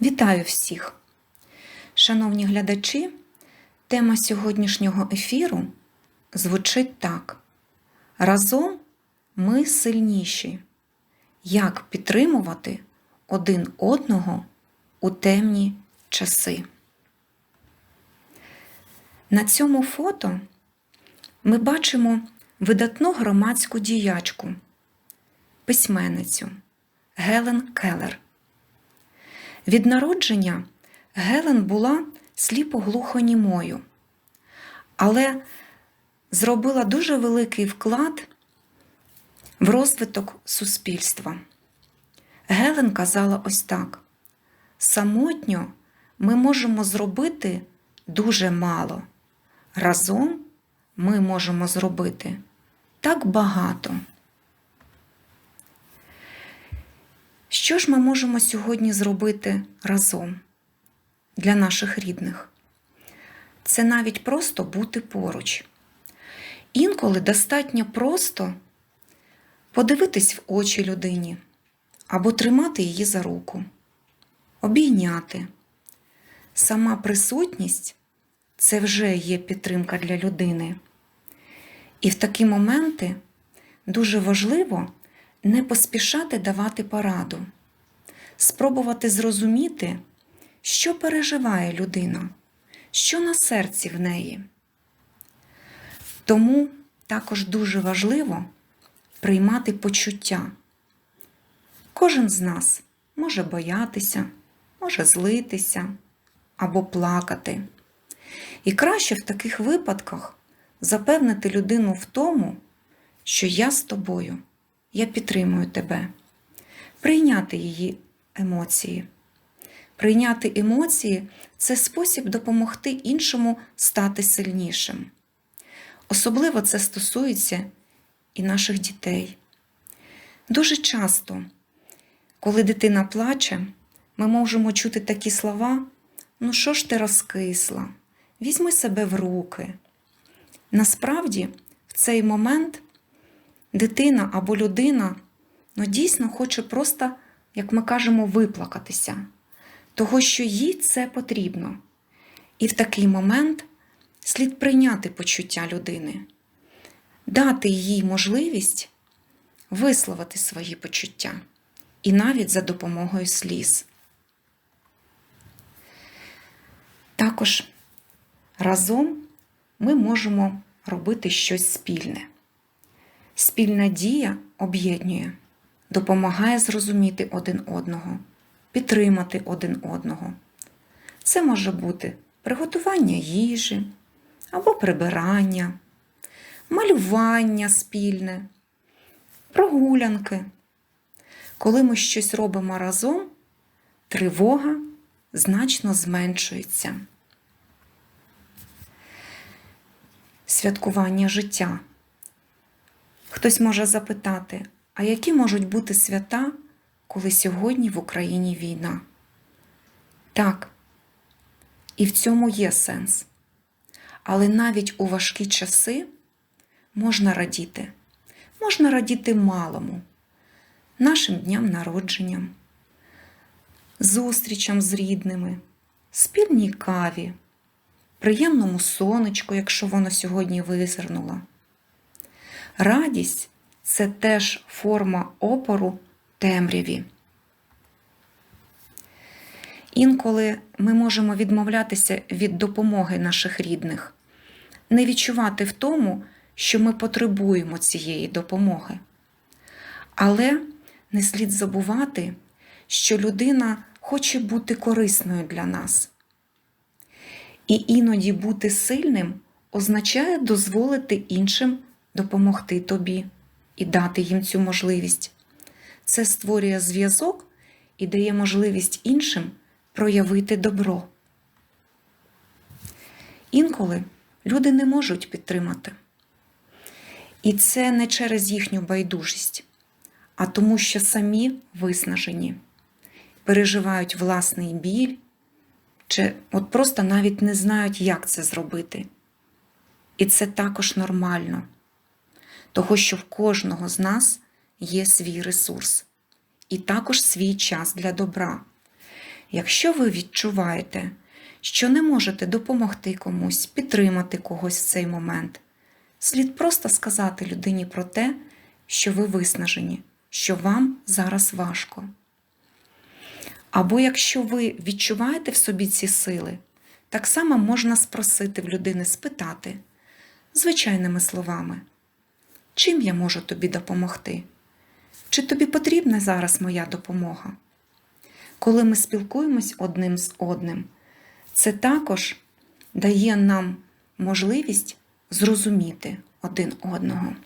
Вітаю всіх! Шановні глядачі, тема сьогоднішнього ефіру звучить так: Разом ми сильніші. Як підтримувати один одного у темні часи? На цьому фото ми бачимо видатну громадську діячку, письменницю Гелен Келлер. Від народження Гелен була сліпоглухонімою, але зробила дуже великий вклад в розвиток суспільства. Гелен казала ось так: самотньо ми можемо зробити дуже мало. Разом ми можемо зробити так багато. Що ж ми можемо сьогодні зробити разом для наших рідних? Це навіть просто бути поруч. Інколи достатньо просто подивитись в очі людині або тримати її за руку, обійняти. Сама присутність це вже є підтримка для людини. І в такі моменти дуже важливо не поспішати давати пораду, спробувати зрозуміти, що переживає людина, що на серці в неї. Тому також дуже важливо приймати почуття. Кожен з нас може боятися, може злитися або плакати. І краще в таких випадках запевнити людину в тому, що я з тобою я підтримую тебе. Прийняти її емоції. Прийняти емоції це спосіб допомогти іншому стати сильнішим. Особливо це стосується і наших дітей. Дуже часто, коли дитина плаче, ми можемо чути такі слова: ну що ж ти розкисла? Візьми себе в руки. Насправді, в цей момент дитина або людина ну, дійсно хоче просто, як ми кажемо, виплакатися, того, що їй це потрібно. І в такий момент слід прийняти почуття людини, дати їй можливість висловити свої почуття і навіть за допомогою сліз. Також разом ми можемо робити щось спільне. Спільна дія об'єднує, допомагає зрозуміти один одного, підтримати один одного. Це може бути приготування їжі або прибирання, малювання спільне, прогулянки. Коли ми щось робимо разом, тривога значно зменшується. Святкування життя. Хтось може запитати, а які можуть бути свята, коли сьогодні в Україні війна? Так, і в цьому є сенс. Але навіть у важкі часи можна радіти, можна радіти малому, нашим дням народженням, зустрічам з рідними, спільній каві, приємному сонечку, якщо воно сьогодні визирнуло. Радість це теж форма опору темряві. Інколи ми можемо відмовлятися від допомоги наших рідних, не відчувати в тому, що ми потребуємо цієї допомоги. Але не слід забувати, що людина хоче бути корисною для нас. І іноді бути сильним означає дозволити іншим допомогти тобі і дати їм цю можливість. Це створює зв'язок і дає можливість іншим проявити добро. Інколи люди не можуть підтримати. І це не через їхню байдужість, а тому, що самі виснажені, переживають власний біль, чи от просто навіть не знають, як це зробити. І це також нормально того, що в кожного з нас є свій ресурс і також свій час для добра. Якщо ви відчуваєте, що не можете допомогти комусь, підтримати когось в цей момент, слід просто сказати людині про те, що ви виснажені, що вам зараз важко. Або якщо ви відчуваєте в собі ці сили, так само можна спросити в людини спитати звичайними словами, чим я можу тобі допомогти? Чи тобі потрібна зараз моя допомога? Коли ми спілкуємось одним з одним, це також дає нам можливість зрозуміти один одного.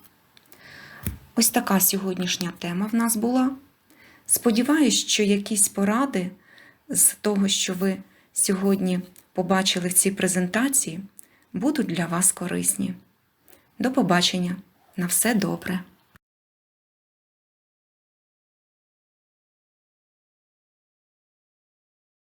Ось така сьогоднішня тема в нас була. Сподіваюсь, що якісь поради з того, що ви сьогодні побачили в цій презентації, будуть для вас корисні. До побачення! На все добре!